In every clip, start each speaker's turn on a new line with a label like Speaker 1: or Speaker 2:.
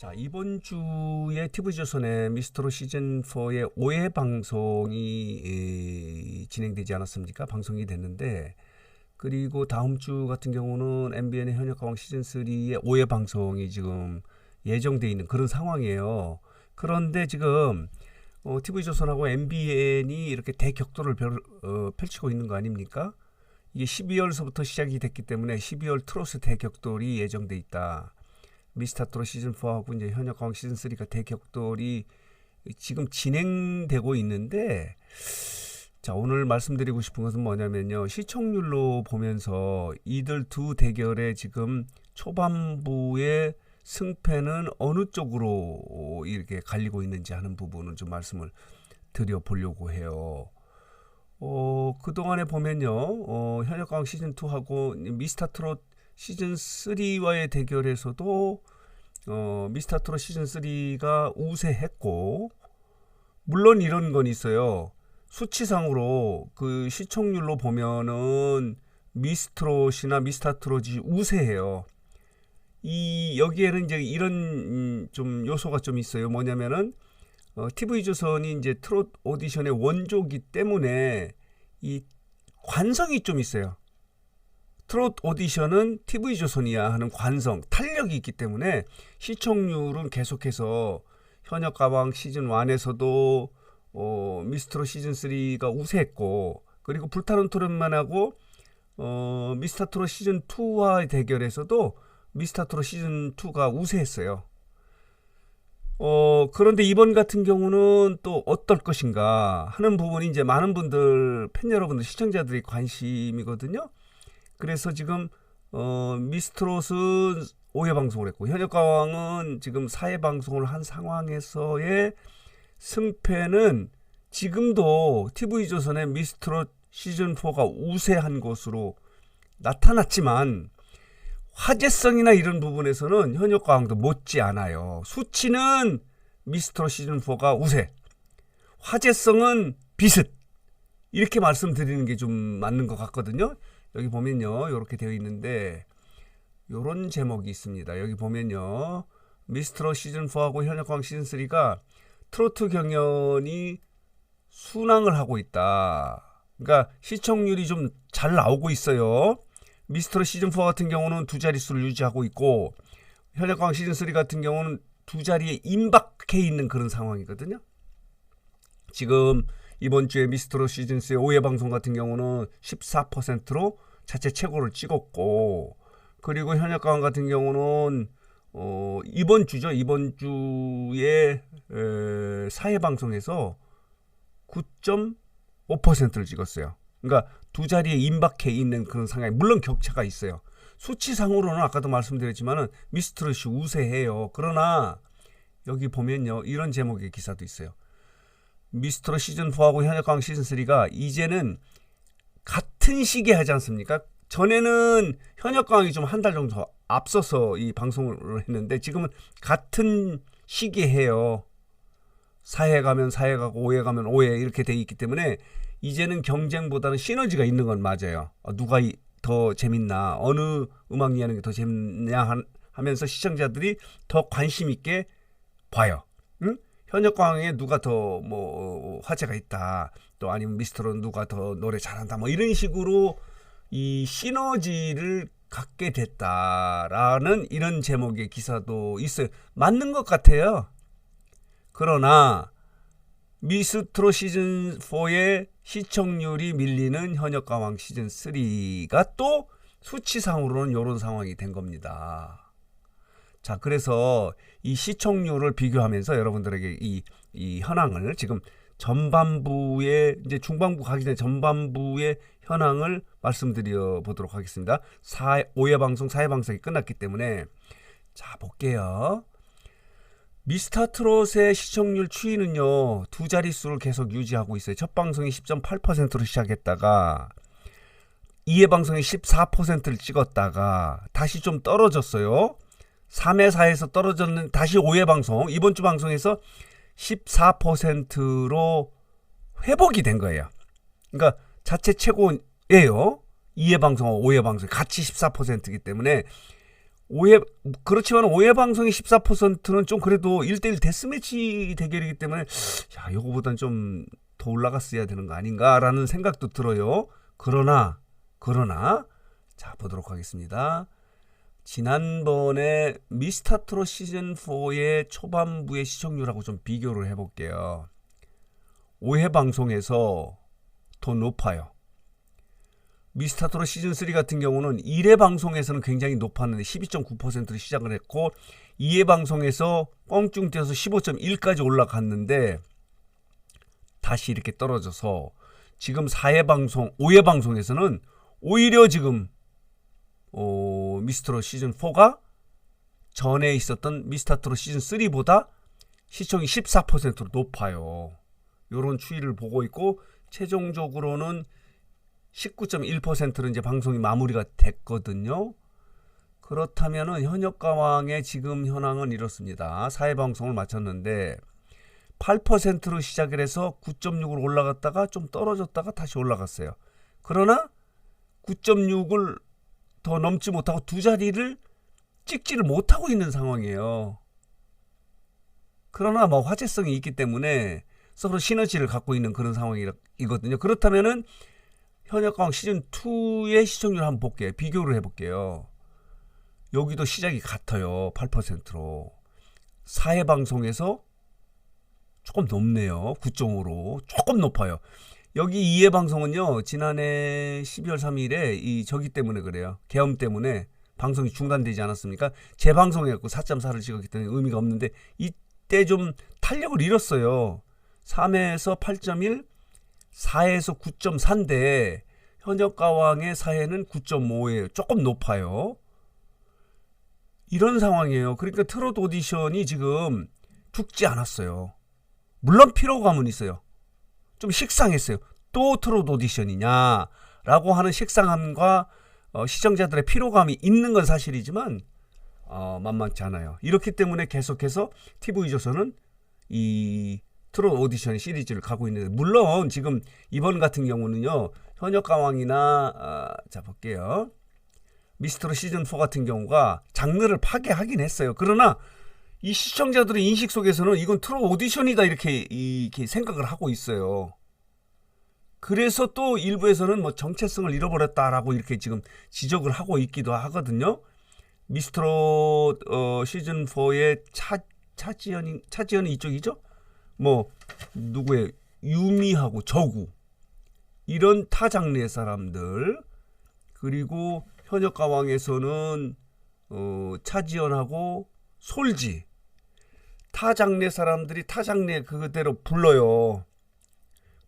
Speaker 1: 자 이번 주에 TV조선의 미스터로 시즌 4의 5회 방송이 에, 진행되지 않았습니까? 방송이 됐는데 그리고 다음 주 같은 경우는 MBN의 현역가왕 시즌 3의 5회 방송이 지금 예정돼 있는 그런 상황이에요. 그런데 지금 어, TV조선하고 MBN이 이렇게 대격돌을 별, 어, 펼치고 있는 거 아닙니까? 이게 12월서부터 시작이 됐기 때문에 12월 트로스 대격돌이 예정돼 있다. 미스터트로 시즌 4하고 이제 현역광 시즌 3가 대격돌이 지금 진행되고 있는데 자 오늘 말씀드리고 싶은 것은 뭐냐면요 시청률로 보면서 이들 두 대결의 지금 초반부의 승패는 어느 쪽으로 이렇게 갈리고 있는지 하는 부분을 좀 말씀을 드려보려고 해요. 어, 그동안에 보면요, 어, 현역광 시즌 2하고 미스터 트롯 시즌 3와의 대결에서도 어, 미스터 트롯 시즌 3가 우세했고 물론 이런 건 있어요. 수치상으로 그 시청률로 보면은 미스트롯이나 미스터 트롯이 우세해요. 이 여기에는 이제 이런 음, 좀 요소가 좀 있어요. 뭐냐면은 어, TV 조선이 이제 트롯 오디션의 원조기 때문에 이 관성이 좀 있어요. 트롯 오디션은 TV 조선이야 하는 관성, 탄력이 있기 때문에 시청률은 계속해서 현역 가왕 시즌 1에서도 어, 미스트롯 시즌 3가 우세했고 그리고 불타는 토론만하고 어, 미스터 트롯 시즌 2와의 대결에서도 미스터 트롯 시즌 2가 우세했어요. 어, 그런데 이번 같은 경우는 또 어떨 것인가 하는 부분이 이제 많은 분들, 팬 여러분들, 시청자들이 관심이거든요. 그래서 지금, 어, 미스트롯은 5회 방송을 했고, 현역가왕은 지금 4회 방송을 한 상황에서의 승패는 지금도 TV조선의 미스트롯 시즌 4가 우세한 것으로 나타났지만, 화제성이나 이런 부분에서는 현역과왕도 못지 않아요. 수치는 미스터 시즌 4가 우세, 화제성은 비슷. 이렇게 말씀드리는 게 좀 맞는 것 같거든요. 여기 보면요, 이렇게 되어 있는데 이런 제목이 있습니다. 여기 보면요, 미스터 시즌 4하고 현역광 시즌 3가 트로트 경연이 순항을 하고 있다. 그러니까 시청률이 좀 잘 나오고 있어요. 미스터 시즌 4 같은 경우는 두 자릿수를 유지하고 있고 현역광 시즌 3 같은 경우는 두 자리에 임박해 있는 그런 상황이거든요. 지금 이번 주에 미스터 시즌 3 5회 방송 같은 경우는 14%로 자체 최고를 찍었고 그리고 현역광 같은 경우는 어 이번 주죠. 이번 주에 에, 4회 방송에서 9.5%를 찍었어요. 그러니까 두 자리에 임박해 있는 그런 상황이 물론 격차가 있어요. 수치상으로는 아까도 말씀드렸지만은 미스트롯이 우세해요. 그러나 여기 보면요 이런 제목의 기사도 있어요. 미스트롯 시즌 4하고 현역강 시즌 3가 이제는 같은 시기에 하지 않습니까? 전에는 현역강이 좀 한 달 정도 앞서서 이 방송을 했는데 지금은 같은 시기에 해요. 4회 가면 4회 가고 5회 가면 5회 이렇게 돼 있기 때문에 이제는 경쟁보다는 시너지가 있는 건 맞아요. 어, 누가 이- 더 재밌나, 어느 음악 이 하는 게 더 재밌냐 한- 하면서 시청자들이 더 관심 있게 봐요. 응? 현역 광에 누가 더 뭐 화제가 있다, 또 아니면 미스터로 누가 더 노래 잘한다, 뭐 이런 식으로 이 시너지를 갖게 됐다라는 이런 제목의 기사도 있어요. 맞는 것 같아요. 그러나 미스트로 시즌 4의 시청률이 밀리는 현역 가왕 시즌 3가 또 수치상으로는 이런 상황이 된 겁니다. 자, 그래서 이 시청률을 비교하면서 여러분들에게 이, 이 현황을 지금 전반부의 이제 중반부 가기 전에 전반부의 현황을 말씀드려 보도록 하겠습니다. 4, 5회 방송, 4회 방송이 끝났기 때문에 자, 볼게요. 미스터 트롯의 시청률 추이는요 두 자릿수를 계속 유지하고 있어요. 첫 방송이 10.8%로 시작했다가 2회 방송이 14%를 찍었다가 다시 좀 떨어졌어요. 3회 4에서 떨어졌는 다시 5회 방송 이번 주 방송에서 14%로 회복이 된 거예요. 그러니까 자체 최고예요. 2회 방송하고 5회 방송 같이 14%이기 때문에 오해 그렇지만 오해 방송의 14%는 좀 그래도 1대1 데스매치 대결이기 때문에 야, 요거보단 좀 더 올라갔어야 되는 거 아닌가라는 생각도 들어요. 그러나 그러나 자 보도록 하겠습니다. 지난번에 미스터트롯 시즌 4의 초반부의 시청률하고 좀 비교를 해볼게요. 5회 방송에서 더 높아요. 미스터트롯 시즌 3 같은 경우는 1회 방송에서는 굉장히 높았는데 12.9%로 시작을 했고 2회 방송에서 뻥충 뛰어서 15.1까지 올라갔는데 다시 이렇게 떨어져서 지금 4회 방송, 5회 방송에서는 오히려 지금 어, 미스터트롯 시즌 4가 전에 있었던 미스터트롯 시즌 3보다 시청이 14%로 높아요. 요런 추이를 보고 있고 최종적으로는 19.1%로 이제 방송이 마무리가 됐거든요. 그렇다면은 현역 가왕의 지금 현황은 이렇습니다. 사회 방송을 마쳤는데 8%로 시작을 해서 9.6으로 올라갔다가 좀 떨어졌다가 다시 올라갔어요. 그러나 9.6을 더 넘지 못하고 두 자리를 찍지를 못하고 있는 상황이에요. 그러나 뭐 화제성이 있기 때문에 서로 시너지를 갖고 있는 그런 상황이거든요. 그렇다면은 현역강 시즌 2의 시청률 한번 볼게요. 비교를 해볼게요. 여기도 시작이 같아요. 8%로. 4회 방송에서 조금 높네요. 9.5로. 조금 높아요. 여기 2회 방송은요. 지난해 12월 3일에 이 저기 때문에 그래요. 계엄 때문에 방송이 중단되지 않았습니까? 재방송해갖고 4.4를 찍었기 때문에 의미가 없는데 이때 좀 탄력을 잃었어요. 3회에서 8.1, 4회에서 9.4인데 현역가왕의 4회는 9.5예요. 조금 높아요. 이런 상황이에요. 그러니까 트롯 오디션이 지금 죽지 않았어요. 물론 피로감은 있어요. 좀 식상했어요. 또 트롯 오디션이냐? 라고 하는 식상함과 어, 시청자들의 피로감이 있는 건 사실이지만 어, 만만치 않아요. 이렇기 때문에 계속해서 TV조선은 이 트롯 오디션 시리즈를 가고 있는데 물론 지금 이번 같은 경우는요 현역 가왕이나 아, 자 볼게요 미스트롯 시즌 4 같은 경우가 장르를 파괴하긴 했어요 그러나 이 시청자들의 인식 속에서는 이건 트롯 오디션이다 이렇게 이렇게 생각을 하고 있어요. 그래서 또 일부에서는 뭐 정체성을 잃어버렸다라고 이렇게 지금 지적을 하고 있기도 하거든요. 미스트롯 어, 시즌 4의 차 차지연이 차지연이 이쪽이죠? 뭐 누구의 유미하고 저구 이런 타 장르의 사람들. 그리고 현역 가왕에서는 어, 차지연하고 솔지 타 장르 사람들이 타 장르 그대로 불러요.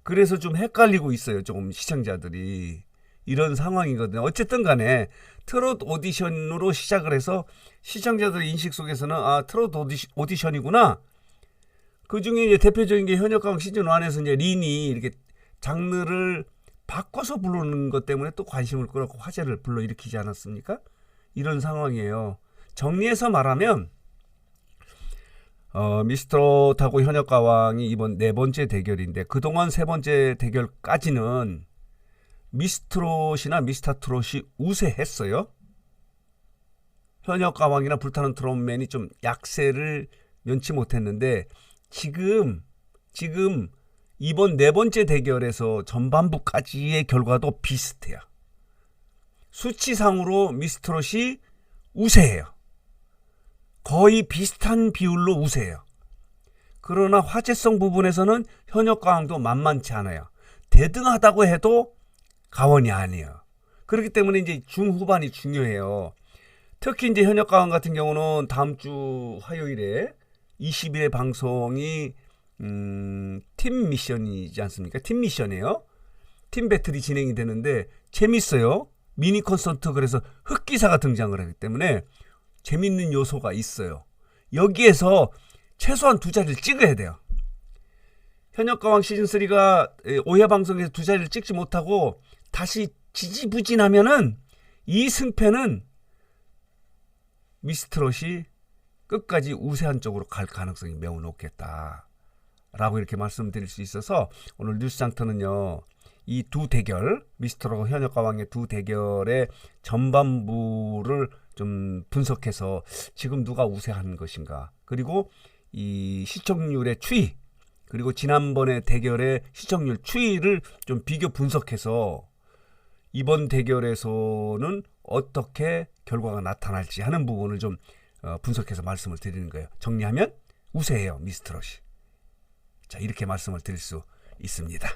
Speaker 1: 그래서 좀 헷갈리고 있어요. 조금 시청자들이 이런 상황이거든요. 어쨌든 간에 트롯 오디션으로 시작을 해서 시청자들의 인식 속에서는 아 트롯 오디션, 오디션이구나 그 중에 이제 대표적인 게 현역강 시즌 1에서 이제 린이 이렇게 장르를 바꿔서 부르는 것 때문에 또 관심을 끌었고 화제를 불러일으키지 않았습니까? 이런 상황이에요. 정리해서 말하면 어, 미스터하고 현역 가왕이 이번 네 번째 대결인데 그동안 세 번째 대결까지는 미스트롯이나 미스터트롯이 우세했어요. 현역 가왕이나 불타는 트롯맨이 좀 약세를 면치 못했는데 지금 지금 이번 네 번째 대결에서 전반부까지의 결과도 비슷해요. 수치상으로 미스트롯이 우세해요. 거의 비슷한 비율로 우세해요. 그러나 화제성 부분에서는 현역 가왕도 만만치 않아요. 대등하다고 해도 가원이 아니에요. 그렇기 때문에 이제 중후반이 중요해요. 특히 이제 현역 가왕 같은 경우는 다음 주 화요일에 20일의 방송이 음, 팀 미션이지 않습니까? 팀 미션이에요. 팀 배틀이 진행이 되는데 재밌어요. 미니 콘서트 그래서 흑기사가 등장을 하기 때문에 재밌는 요소가 있어요. 여기에서 최소한 두 자리를 찍어야 돼요. 현역가왕 시즌 3가 5회 방송에서 두 자리를 찍지 못하고 다시 지지부진하면은 이 승패는 미스트롯이 끝까지 우세한 쪽으로 갈 가능성이 매우 높겠다. 라고 이렇게 말씀드릴 수 있어서 오늘 뉴스 장터는요. 이 두 대결, 미스터로 현역가왕의 두 대결의 전반부를 좀 분석해서 지금 누가 우세한 것인가 그리고 이 시청률의 추이 그리고 지난번에 대결의 시청률 추이를 좀 비교 분석해서 이번 대결에서는 어떻게 결과가 나타날지 하는 부분을 좀 어, 분석해서 말씀을 드리는 거예요. 정리하면 우세해요, 미스트롯이. 자, 이렇게 말씀을 드릴 수 있습니다.